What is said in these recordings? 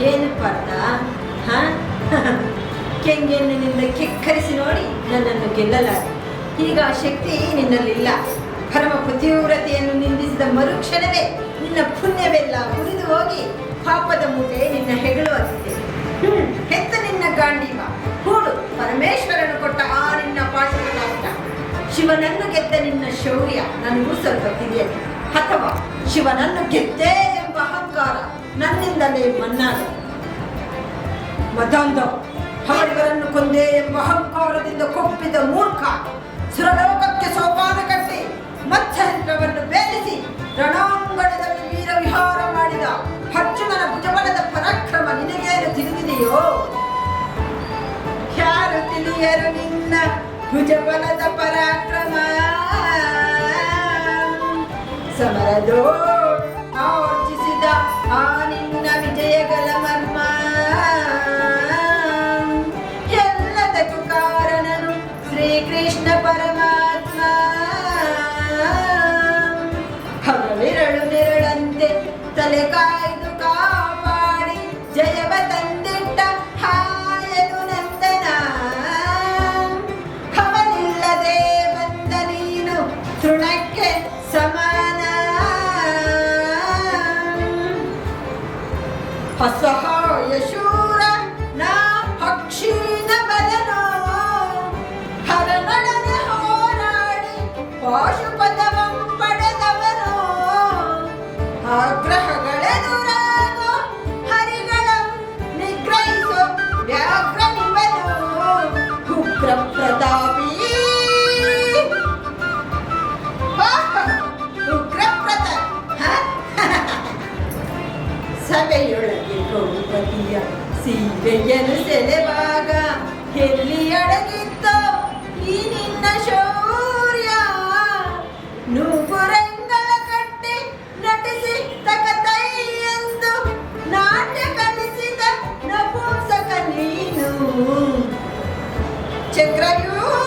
ಏನು ಪಾರ್ಥ? ಹಾ? ನಿನ್ನ ಕೆಕ್ಕರಿಸಿ ನೋಡಿ ನನ್ನನ್ನು ಗೆಲ್ಲಲಾರೆ. ಈಗ ಆ ಶಕ್ತಿ ನಿನ್ನಲ್ಲಿಲ್ಲ. ಪರಮ ಪತಿವ್ರತೆಯನ್ನು ನಿಂದಿಸಿದ ಮರುಕ್ಷಣವೇ ನಿನ್ನ ಪುಣ್ಯವೆಲ್ಲ ಮುರಿದು ಹೋಗಿ ಪಾಪದ ಮೂಟೆ ನಿನ್ನ ಹೆಗಲು ಹತ್ತಿದೆ ಹೆತ್ತ ನಿನ್ನ ಗಾಂಡೀವ. ಹೂಡು ಪರಮೇಶ್ವರನು ಕೊಟ್ಟ ಆ ನಿನ್ನ ಪಾಶುಪತಾಸ್ತ್ರ ಶಿವನನ್ನು ಗೆದ್ದ ನಿನ್ನ ಶೌರ್ಯ ನನಗೂ ಸ್ವಲ್ಪ ಅಥವಾ ಶಿವನನ್ನು ಗೆದ್ದೆ ನನ್ನಿಂದಲೇ ಮನ್ನಾಗ ಮತ್ತೊಂದು ಅವರಿವರನ್ನು ಕೊಂದೆ ಎಂಬ ಅಹಂಕಾರದಿಂದ ಕೊಪ್ಪಿದ ಮೂರ್ಖ ಸುರಲೋಕಕ್ಕೆ ಸೋಪಾನ ಕಟ್ಟಿ ಮತ್ಸ್ಯವನ್ನು ಭೇದಿಸಿ ರಣಾಂಗಣದಲ್ಲಿ ವೀರ ವಿಹಾರ ಮಾಡಿದ ಅರ್ಜುನನ ಭುಜಬಲದ ಪರಾಕ್ರಮ ನಿನಗೇನು ತಿಳಿದಿದೆಯೋ? ಯಾರು ತಿಳಿಯರು ನಿನ್ನ ಭುಜಬಲದ ಪರಾಕ್ರಮ? ಸಮರದೋ ಆ ನಿನ್ನ ವಿಜಯಗಳ ಮರ್ಮ ಎಲ್ಲದಕ್ಕೂ ಕಾರಣನು ಶ್ರೀಕೃಷ್ಣ ಪರಮಾತ್ಮ. ಹಗಲಿರಳು ನೆರಳಂತೆ ತಲೆ ಕಾಪಾಡಿ ಜಯವ ತಂದಿಟ್ಟ ನಂದನ. ಅವನಿಲ್ಲದೆ ಬಂದ ನೀನು ತೃಣಕ್ಕೆ हसः यशूर न हक्षीण वदनो हरनडने होराडि पाशुपदवं पडदवनो आग्रह ಸಭೆಯೊಳಗೆ ದ್ರೌಪದಿಯ ಸೀರೆಯನ್ನು ಸೆಲೆವಾಗ ಎಲ್ಲಿ ಅಡಗಿತ್ತೋ ಈ ನಿನ್ನ ಶೌರ್ಯ ನೂಪುರಂಗಳ ಕಟ್ಟಿ ನಟಿಸಿ ತಕತೈ ಎಂದು ನಾಟ್ಯ ಕಲಿಸಿದ ನಪುಂಸಕ ನೀನು ಚಕ್ರವ್ಯೂಹನೆ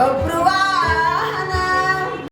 Vamos pro